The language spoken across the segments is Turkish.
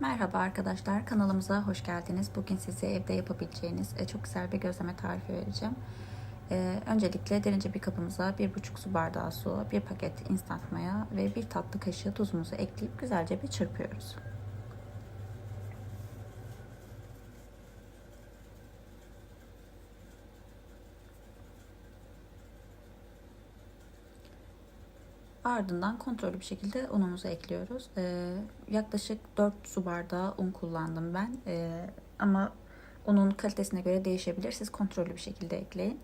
Merhaba arkadaşlar, kanalımıza hoş geldiniz. Bugün size evde yapabileceğiniz e, çok güzel bir gözleme tarifi vereceğim. E, öncelikle derince bir kabımıza 1,5 su bardağı su, 1 paket instant maya ve 1 tatlı kaşığı tuzumuzu ekleyip güzelce bir çırpıyoruz. Ardından kontrollü bir şekilde unumuzu ekliyoruz. Ee, yaklaşık 4 su bardağı un kullandım ben. Ee, ama unun kalitesine göre değişebilir. Siz kontrollü bir şekilde ekleyin.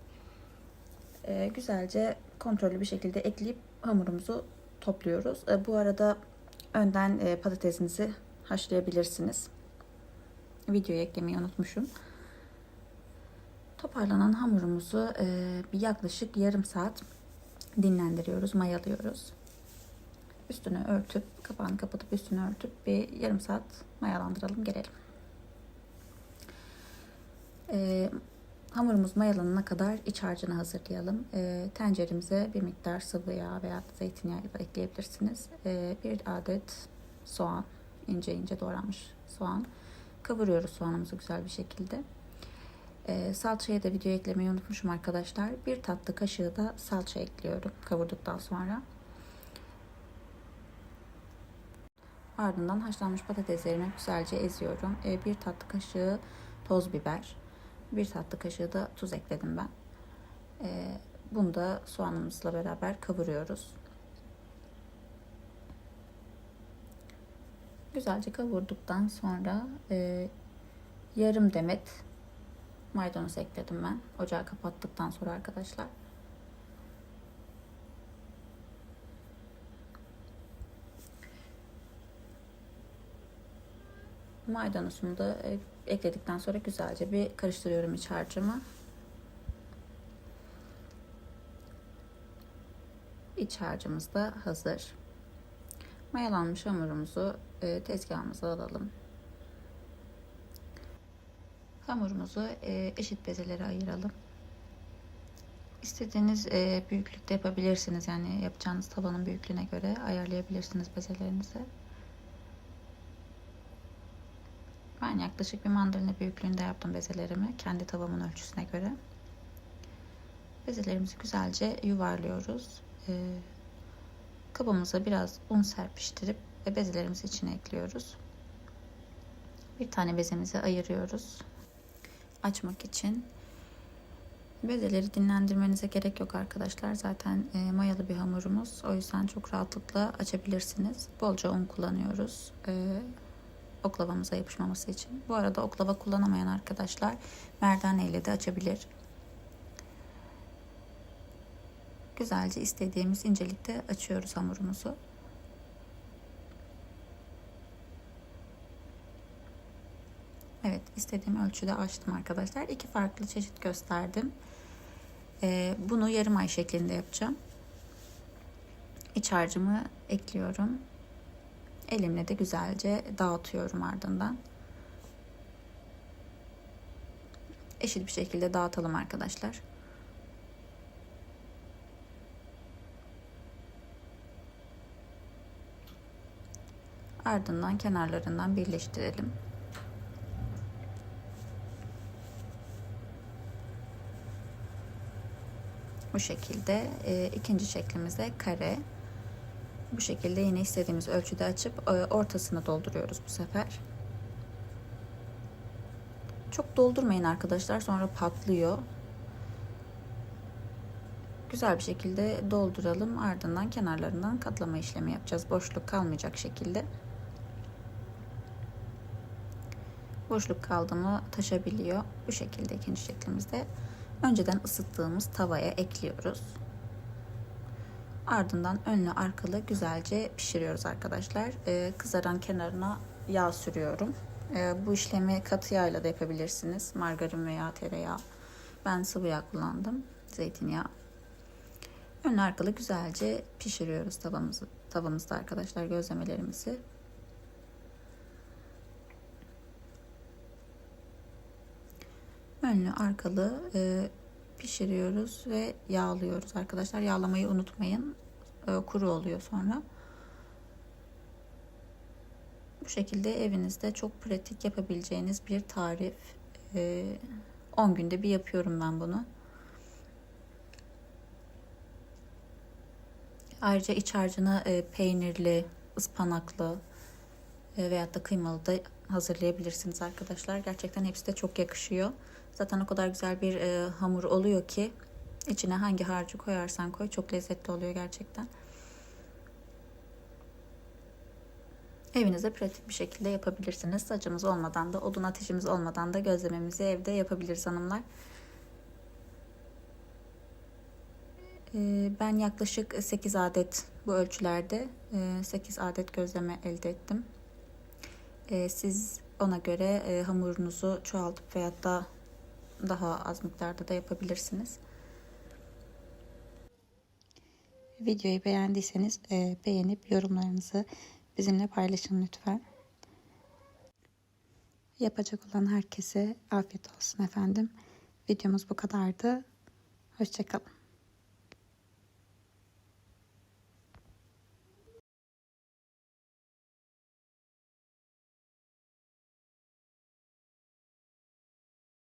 Ee, güzelce kontrollü bir şekilde ekleyip hamurumuzu topluyoruz. Bu arada önden e, patatesinizi haşlayabilirsiniz. Videoyu eklemeyi unutmuşum. Toparlanan hamurumuzu e, bir yaklaşık yarım saat dinlendiriyoruz, mayalıyoruz. Üstünü örtüp, kapağını kapatıp üstünü örtüp bir yarım saat mayalandıralım, gelelim. Ee, hamurumuz mayalanana kadar iç harcını hazırlayalım. Ee, tenceremize bir miktar sıvı yağ veya zeytinyağı ekleyebilirsiniz. Ee, bir adet soğan, ince ince doğranmış soğan. Kavuruyoruz soğanımızı güzel bir şekilde. E, salçayı da videoya eklemeyi unutmuşum arkadaşlar. Bir tatlı kaşığı da salça ekliyorum kavurduktan sonra. Ardından haşlanmış patateslerimi güzelce eziyorum. E, bir tatlı kaşığı toz biber, bir tatlı kaşığı da tuz ekledim ben. E, bunu da soğanımızla beraber kavuruyoruz. Güzelce kavurduktan sonra e, yarım demet maydanoz ekledim ben. Ocağı kapattıktan sonra arkadaşlar. Maydanozumu da e, ekledikten sonra güzelce bir karıştırıyorum iç harcımı. İç harcımız da hazır. Mayalanmış hamurumuzu e, tezgahımıza alalım. Hamurumuzu e, eşit bezelere ayıralım. İstediğiniz e, büyüklükte yapabilirsiniz. Yani yapacağınız tavanın büyüklüğüne göre ayarlayabilirsiniz bezelerinizi. Ben yaklaşık bir mandalina büyüklüğünde yaptım bezelerimi. Kendi tavamın ölçüsüne göre. Bezelerimizi güzelce yuvarlıyoruz. E, kabımıza biraz un serpiştirip ve bezelerimizi içine ekliyoruz. Bir tane bezemizi ayırıyoruz açmak için. Bezeleri dinlendirmenize gerek yok arkadaşlar. Zaten e, mayalı bir hamurumuz. O yüzden çok rahatlıkla açabilirsiniz. Bolca un kullanıyoruz. E, oklavamıza yapışmaması için. Bu arada oklava kullanamayan arkadaşlar merdane ile de açabilir. Güzelce istediğimiz incelikte açıyoruz hamurumuzu. Evet istediğim ölçüde açtım arkadaşlar. İki farklı çeşit gösterdim. Ee, bunu yarım ay şeklinde yapacağım. İç harcımı ekliyorum. Elimle de güzelce dağıtıyorum ardından. Eşit bir şekilde dağıtalım arkadaşlar. Ardından kenarlarından birleştirelim. Bu şekilde e, ikinci şeklimizde kare. Bu şekilde yine istediğimiz ölçüde açıp e, ortasını dolduruyoruz bu sefer. Çok doldurmayın arkadaşlar sonra patlıyor. Güzel bir şekilde dolduralım. Ardından kenarlarından katlama işlemi yapacağız. Boşluk kalmayacak şekilde. Boşluk kaldı mı taşabiliyor. Bu şekilde ikinci şeklimizde önceden ısıttığımız tavaya ekliyoruz. Ardından önlü arkalı güzelce pişiriyoruz arkadaşlar. Ee, kızaran kenarına yağ sürüyorum. Ee, bu işlemi katı yağla da yapabilirsiniz. Margarin veya tereyağı. Ben sıvı yağ kullandım. Zeytinyağı. Önlü arkalı güzelce pişiriyoruz tavamızı, tavamızda arkadaşlar gözlemelerimizi. Önlü arkalı e, pişiriyoruz ve yağlıyoruz arkadaşlar. Yağlamayı unutmayın. E, kuru oluyor sonra. Bu şekilde evinizde çok pratik yapabileceğiniz bir tarif. Ee, 10 günde bir yapıyorum ben bunu. Ayrıca iç harcını e, peynirli, ıspanaklı e, veyahut da kıymalı da hazırlayabilirsiniz arkadaşlar. Gerçekten hepsi de çok yakışıyor. Zaten o kadar güzel bir e, hamur oluyor ki içine hangi harcı koyarsan koy çok lezzetli oluyor gerçekten. Evinizde pratik bir şekilde yapabilirsiniz. Sacımız olmadan da, odun ateşimiz olmadan da gözlememizi evde yapabiliriz hanımlar. Ee, Ben yaklaşık 8 adet bu ölçülerde 8 adet gözleme elde ettim. Ee, Siz ona göre e, hamurunuzu çoğaltıp veyahut da daha az miktarda da yapabilirsiniz. Videoyu beğendiyseniz e, beğenip yorumlarınızı bizimle paylaşın lütfen. Yapacak olan herkese afiyet olsun efendim. Videomuz bu kadardı. Hoşçakalın.